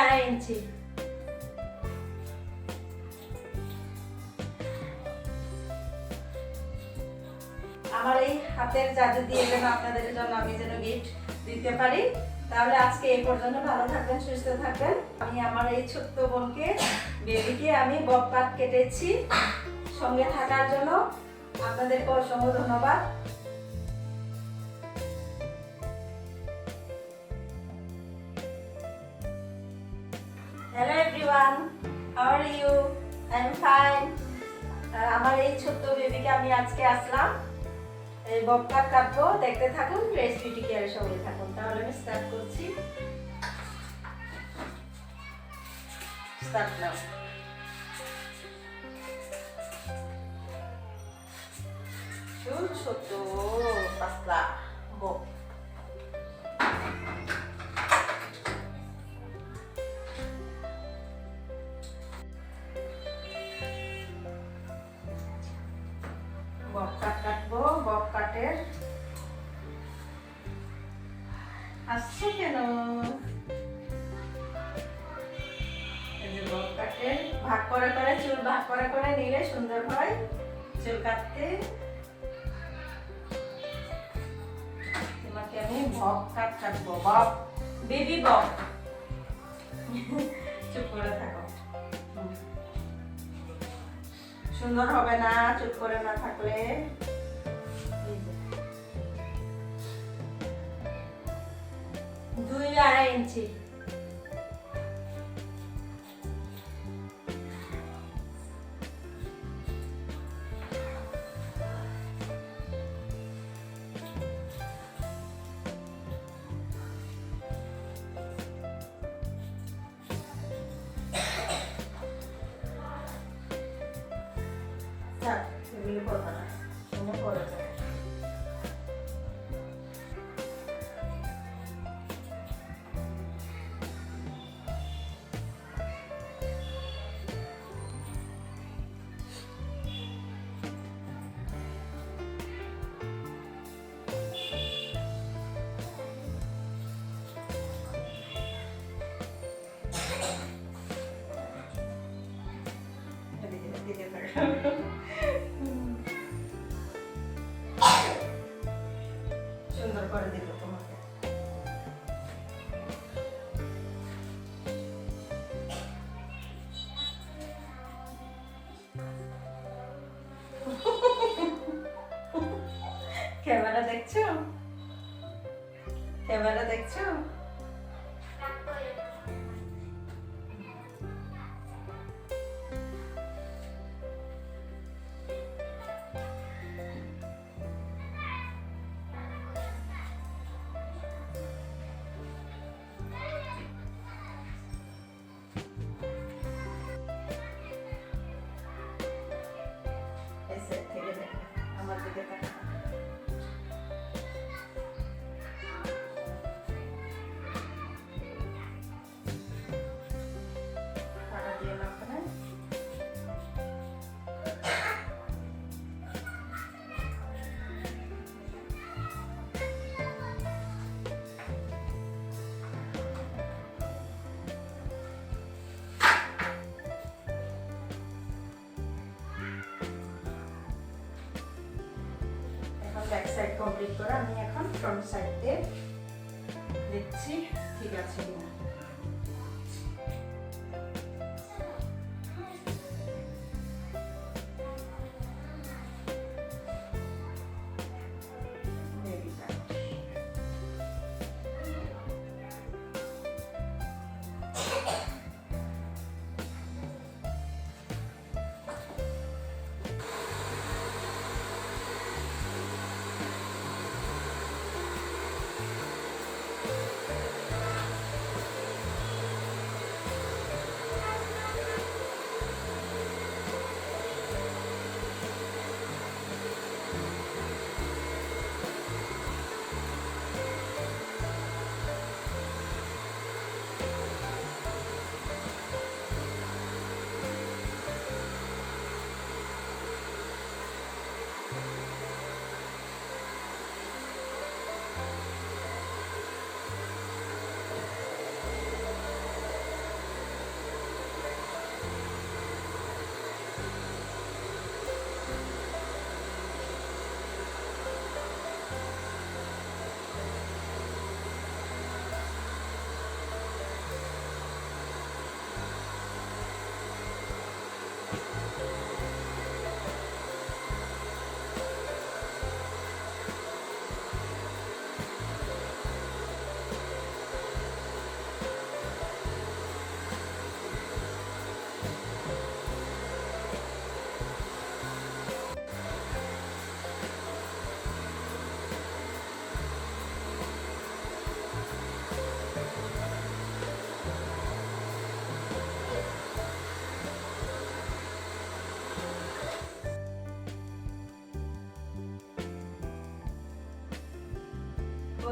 আড়াই ইঞ্চি। আমার এই হাতের জাদু দিয়ে যেন আপনাদের জন্য আমি যেন গিফট দিতে পারি। তাহলে আজকে এই পর্যন্ত ভালো থাকবেন, সুস্থ থাকবেন। আমি আমার এই ছোট্ট বোনকে বেবিকে আমি কাট কেটেছি। সঙ্গে থাকার জন্য আপনাদেরকে অসংখ্য ধন্যবাদ। Hello everyone how are you I am fine আমার এই ছোট্ট বেবিকে আমি আজকে আসলাম। এই বব কাট কাটবো দেখতে থাকুন রেসিপিটি কেয়ারের সঙ্গে থাকুন। তাহলে আমি স্টার্ট করছি। স্টার্ট নাও ছোট ছোট, পাতলা। আসছে কেন? ভাগ করে করে চুল ভাগ করে করে নিলে সুন্দর হয়, চুল কাটতে। তোমাকে আমি বব কাট কাটবো বব বেবি বব চুপ করে থাকো। সুন্দর হবে না, চুপ করে না থাকলে। দুই আড়াই ইঞ্চি। করে দিব তোমাকে। ক্যামেরা দেখছ? ক্যামেরা দেখছ? ব্যাক সাইড কমপ্লিট করে। আমি এখন ফ্রন্ট সাইড দিয়ে দেখছি ঠিক আছে কিনা।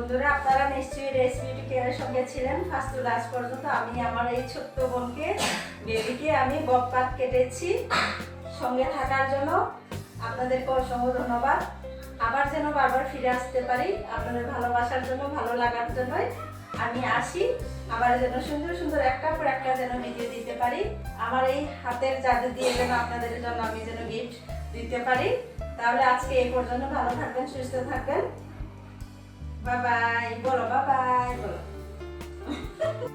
বন্ধুরা, আপনারা নিশ্চয়ই রেসিপি কেয়ারের সঙ্গে ছিলেন। ফার্স্ট টু লাস্ট পর্যন্ত আমি আমার এই ছোট্ট বোনকে বেবিকে আমি বক পাত কেটেছি সঙ্গে থাকার জন্য। আপনাদেরকে অসংখ্য ধন্যবাদ। আবার যেন বারবার ফিরে আসতে পারি আপনাদের ভালোবাসার জন্য, ভালো লাগার জন্যই। আমি আসি, আবার যেন সুন্দর সুন্দর একটা পর একটা যেন ভিডিও দিতে পারি। আমার এই হাতের জাদু দিয়ে যেন আপনাদের জন্য আমি যেন গিফট দিতে পারি। তাহলে আজকে এই পর্যন্ত ভালো থাকবেন, সুস্থ থাকবেন। 拜拜，过了，拜拜，过了。